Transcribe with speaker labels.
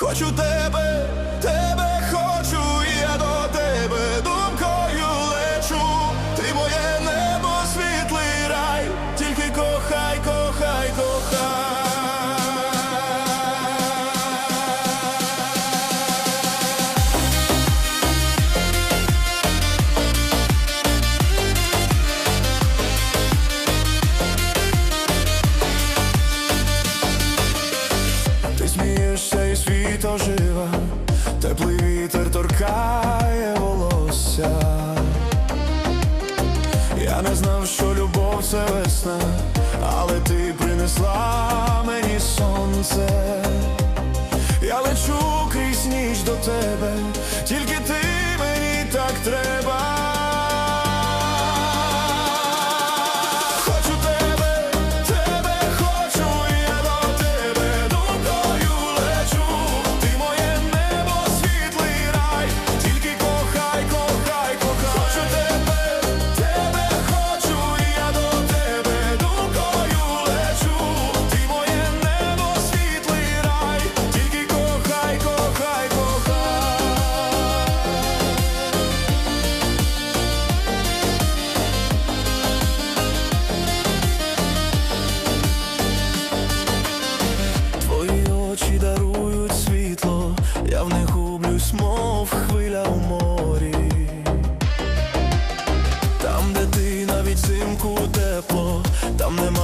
Speaker 1: Хочу тебе. літо жива, теплий вітер торкає волосся. Я не знав, що любов це весна, але ти принесла мені сонце. Я лечу крізь ніч до тебе, тільки ти мені так треба. гублюсь, мов хвиля у морі, там, де ти навіть зимку тепло, там нема.